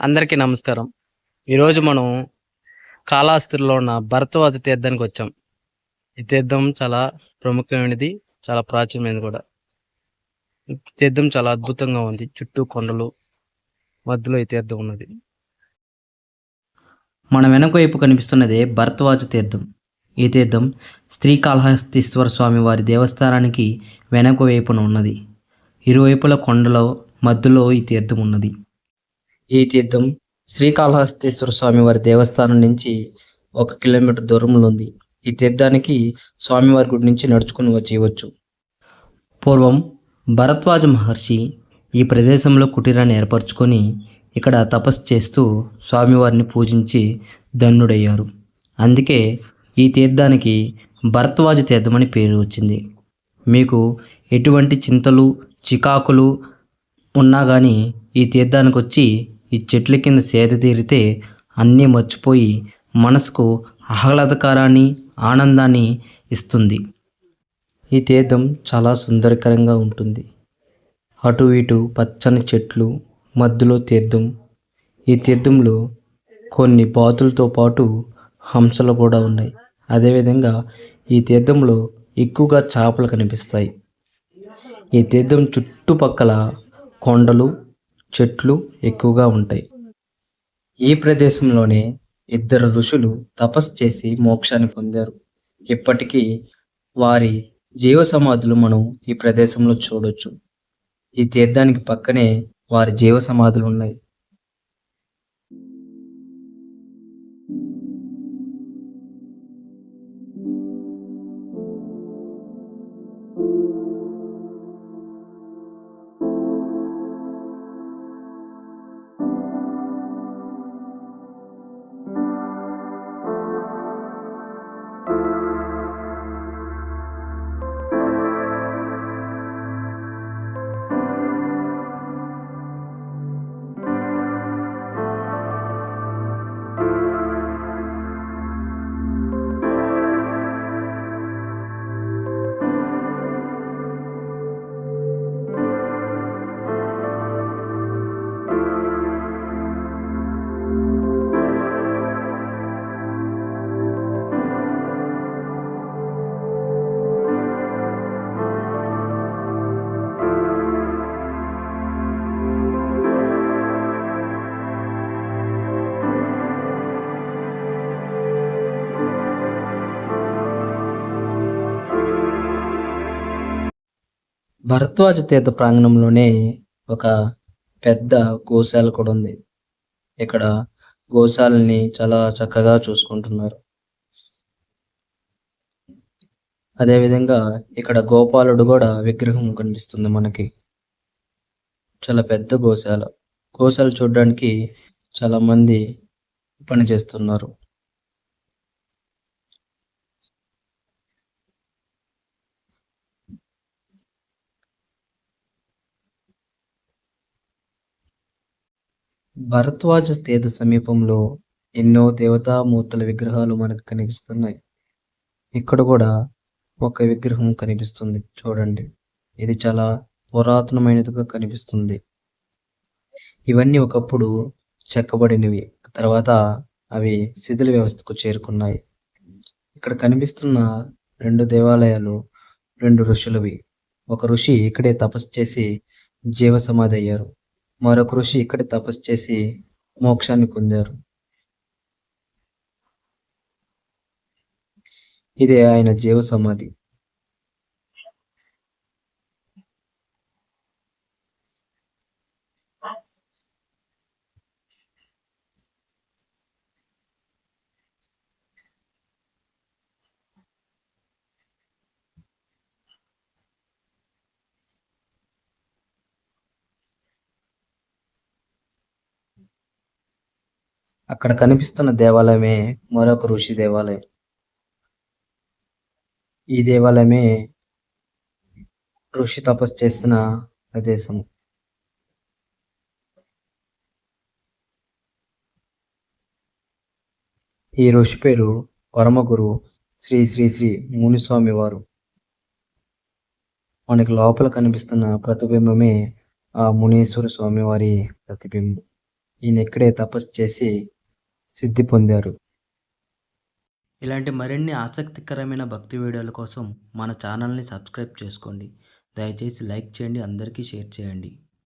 అందరికీ నమస్కారం. ఈరోజు మనం కాళహస్తిలో ఉన్న భరతవాజ తీర్థానికి వచ్చాం. ఈ తీర్థం చాలా ప్రముఖమైనది చాలా ప్రాచీనమైనది కూడా. తీర్థం చాలా అద్భుతంగా ఉంది. చుట్టూ కొండలు మధ్యలో ఈ తీర్థం ఉన్నది. మన వెనక వైపు కనిపిస్తున్నదే భరతవాజ తీర్థం. ఈ తీర్థం శ్రీకాళహస్తీశ్వర స్వామి వారి దేవస్థానానికి వెనక వైపున ఉన్నది. ఇరువైపుల కొండలో మధ్యలో ఈ తీర్థం ఉన్నది. ఈ తీర్థం శ్రీకాళహస్తీశ్వర స్వామివారి దేవస్థానం నుంచి ఒక కిలోమీటర్ దూరంలో ఉంది. ఈ తీర్థానికి స్వామివారి గుడి నుంచి నడుచుకుని వచ్చేయవచ్చు. పూర్వం భరద్వాజ మహర్షి ఈ ప్రదేశంలో కుటీరాన్ని ఏర్పరచుకొని ఇక్కడ తపస్సు చేస్తూ స్వామివారిని పూజించి ధన్యుడయ్యారు. అందుకే ఈ తీర్థానికి భరద్వాజ తీర్థం అని పేరు వచ్చింది. మీకు ఎటువంటి చింతలు చికాకులు ఉన్నా కానీ ఈ తీర్థానికి వచ్చి ఈ చెట్ల కింద సేద తీరితే అన్నీ మర్చిపోయి మనసుకు ఆహ్లాదకరాన్ని ఆనందాన్ని ఇస్తుంది. ఈ తీర్థం చాలా సుందరకరంగా ఉంటుంది. అటు ఇటు పచ్చని చెట్లు మధ్యలో తీర్థం. ఈ తీర్థంలో కొన్ని బాతులతో పాటు హంసలు కూడా ఉన్నాయి. అదేవిధంగా ఈ తీర్థంలో ఎక్కువగా చేపలు కనిపిస్తాయి. ఈ తీర్థం చుట్టుపక్కల కొండలు చెట్లు ఎక్కువగా ఉంటాయి. ఈ ప్రదేశంలోనే ఇద్దరు ఋషులు తపస్సు చేసి మోక్షాన్ని పొందారు. ఇప్పటికీ వారి జీవ సమాధులు మనం ఈ ప్రదేశంలో చూడొచ్చు. ఈ తీర్థానికి పక్కనే వారి జీవ సమాధులు ఉన్నాయి. భరద్వాజ తీర్థ ప్రాంగణంలోనే ఒక పెద్ద గోశాల కూడా ఉంది. ఇక్కడ గోశాలని చాలా చక్కగా చూసుకుంటున్నారు. అదేవిధంగా ఇక్కడ గోపాలుడు కూడా విగ్రహం కనిపిస్తుంది మనకి. చాలా పెద్ద గోశాల. గోశాల చూడడానికి చాలా మంది భరద్వాజ తీర్థ సమీపంలో ఎన్నో దేవతామూర్తుల విగ్రహాలు మనకు కనిపిస్తున్నాయి. ఇక్కడ కూడా ఒక విగ్రహం కనిపిస్తుంది. చూడండి. ఇది చాలా పురాతనమైనదిగా కనిపిస్తుంది. ఇవన్నీ ఒకప్పుడు చెక్కబడినవి. తర్వాత అవి శిథిల వ్యవస్థకు చేరుకున్నాయి. ఇక్కడ కనిపిస్తున్న రెండు దేవాలయాలు రెండు ఋషులవి. ఒక ఋషి ఇక్కడే తపస్సు చేసి జీవ సమాధి అయ్యారు. మరొక ఋషి ఇక్కడ తపస్సు చేసి మోక్షాన్ని పొందారు. ఇదే ఆయన జీవ సమాధి అక్కడ కనిపిస్తున్న దేవాలయమే మరొక ఋషి దేవాలయం. ఈ దేవాలయమే ఋషి తపస్సు చేసిన ప్రదేశం ఈ ఋషి పేరు పరమగురు శ్రీ శ్రీ శ్రీ మునిస్వామి వారు. మనకి లోపల కనిపిస్తున్న ప్రతిబింబమే ఆ మునీశ్వర స్వామివారి ప్రతిబింబం. ఈయన ఇక్కడే తపస్సు చేసి సిద్ధి పొందారు. ఇలాంటి మరిన్ని ఆసక్తికరమైన భక్తి వీడియోల కోసం మన ఛానల్ని సబ్స్క్రైబ్ చేసుకోండి. దయచేసి లైక్ చేయండి అందరికీ షేర్ చేయండి.